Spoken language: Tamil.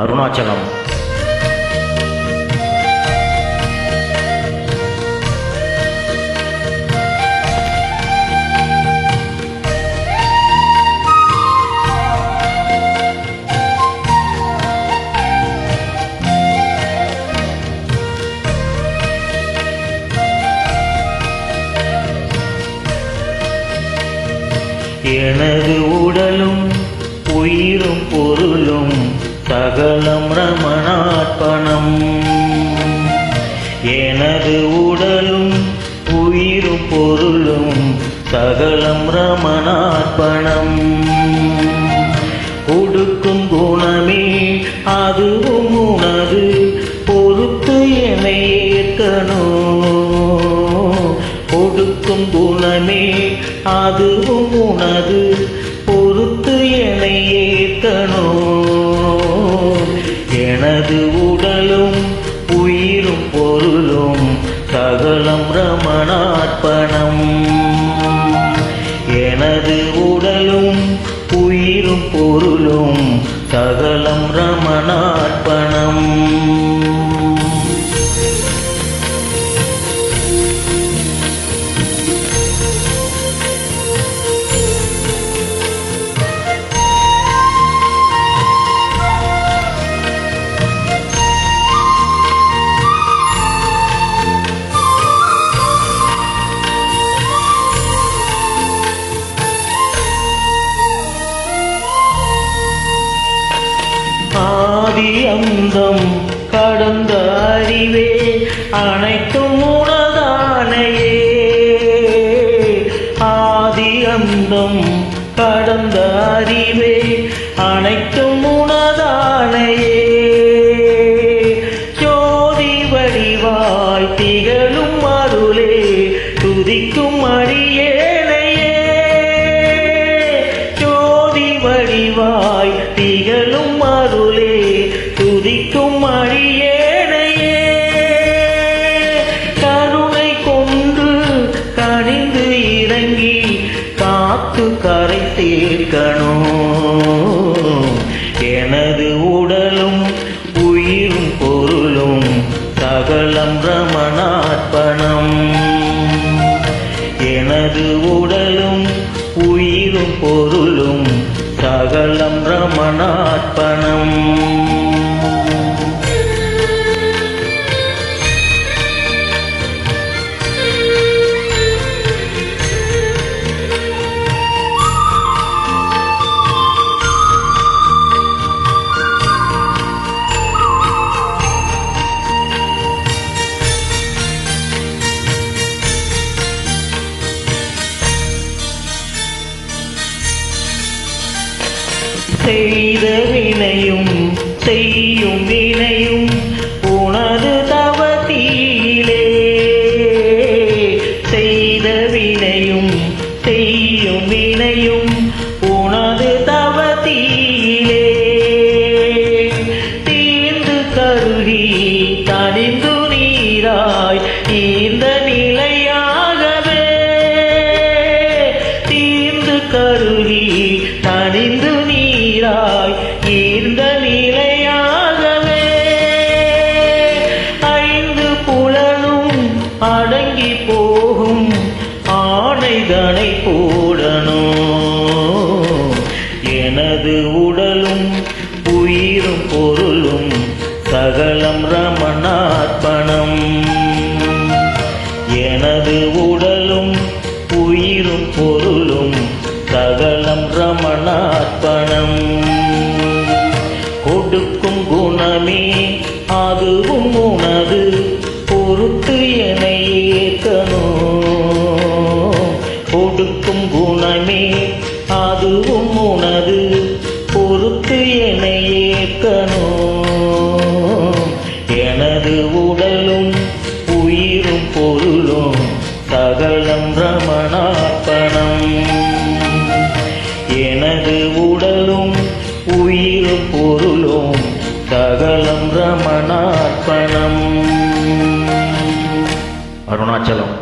அருணாச்சலம் எனது உடலும் உயிரும் பொருளும் அகலம் ரமணார்ப்பணம். எனது உடலும் உயிரும் பொருளும் சகலம் ரமணார்ப்பணம். கொடுக்கும் குணமே அதுவும் உனது பொறுத்து என்னை ஏற்கணும். கொடுக்கும் குணமே அதுவும் உனது சகலம் ரமணார்ப்பணம். எனது உடலும் உயிரும் பொருளும் சகலம் ரமணார்ப்பணம். ஆதி அந்தம் கடந்த அறிவே அனைத்தும் இருக்கணும் எனது உடலும் உயிரும் பொருளும் சகலம் ரமணார்ப்பணம். எனது உடலும் உயிரும் பொருளும் சகலம் ரமணார்ப்பணம். செய்த வினையும் செய்யும் வினையும் உனது தவத்திலே. செய்த வினையும் செய்யும் வினையும் உனது தவத்திலே. தீர்ந்து கருகி தனிந்து நீராய் இந்த நிலையாகவே. தீர்ந்து கருகி தனிந்து அடங்கி போகும் ஆணைதனை போடணும் எனது உடலும் உயிரும் பொருளும் சகலம் ரமணார்ப்பணம். எனது உடலும் உயிரும் பொருளும் சகலம் ரமணார்ப்பணம். கொடுக்கும் குணமே அதுவும் உனது சகலம் ரமணார்ப்பணம். எனது உடலும் உயிரும் பொருளும் சகலம் ரமணார்ப்பணம். அருணாச்சலம்.